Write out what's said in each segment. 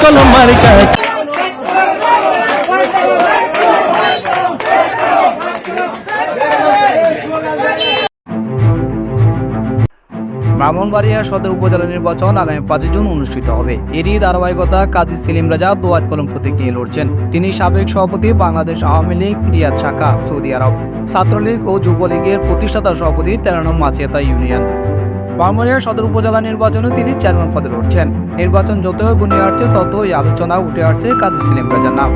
কলম মার্কা। ব্রাহ্মণবাড়িয়া সদর উপজেলা নির্বাচন আগামী পাঁচই জুন অনুষ্ঠিত হবে। এরই ধারাবাহিকতা কাজী সেলিম রাজা দোয়াত কলম প্রতীক নিয়ে লড়ছেন। তিনি সাবেক সভাপতি বাংলাদেশ আওয়ামী লীগ, রিয়াদ শাখা, সৌদি আরব। ছাত্রলীগ ও যুবলীগের প্রতিষ্ঠাতা সভাপতি তেরো নং মাচিয়াতা ইউনিয়ন। ব্রাহ্মণবাড়িয়া সদর উপজেলা নির্বাচনে তিনি চেয়ারম্যান পদে লড়ছেন। নির্বাচন যত গুনিয়ে আসছে, ততই আলোচনা উঠে আসছে কাজী সেলিম রাজার নাম।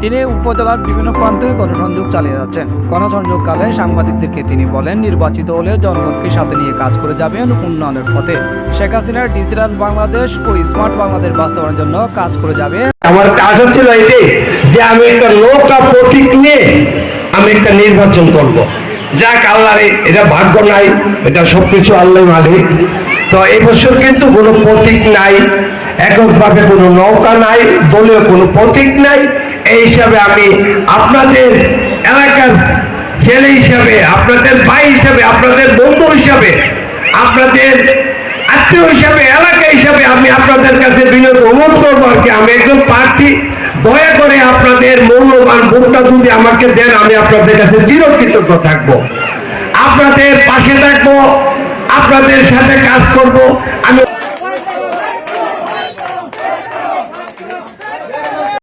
তিনি উপজেলার বিভিন্ন প্রান্তে গণসংযোগ চালিয়ে যাচ্ছেন। গণসংযোগকালে সাংবাদিকদেরকে তিনি বলেন, নির্বাচিত হলে জনগণকে সাথে নিয়ে কাজ করে যাবেন উন্নয়নের পথে। শেখ হাসিনার ডিজিটাল বাংলাদেশ ও স্মার্ট বাংলাদেশ বাস্তবায়নের জন্য কাজ করে যাবে আমার কাজ হচ্ছিল এটাই যে আমি একটা নৌকা প্রতীক নিয়ে আমি একটা নির্বাচন করব। যাক আল্লাহ এটা ভাগ্য নাই, এটা সবকিছু আল্লাহ মালিক। তো এবছর কিন্তু কোনো প্রতীক নাই, এককভাবে কোনো নৌকা নাই, দলীয় কোনো প্রতীক নাই। এই হিসাবে আমি আপনাদের এলাকার ছেলে হিসাবে, আপনাদের ভাই হিসাবে, আপনাদের বন্ধু হিসাবে, আপনাদের আত্মীয় হিসাবে, এলাকা হিসাবে আমি আপনাদের কাছে বিনোদ অনুরোধ করব আর কি। আমি একজন প্রার্থী দয়া করে আপনাদের মৌলবান ভোটটা যদি আমাকে দেন, আমি আপনাদের কাছে চিরকৃতজ্ঞ থাকব। আপনাদের পাশে থাকব, আপনাদের সাথে কাজ করব। আমি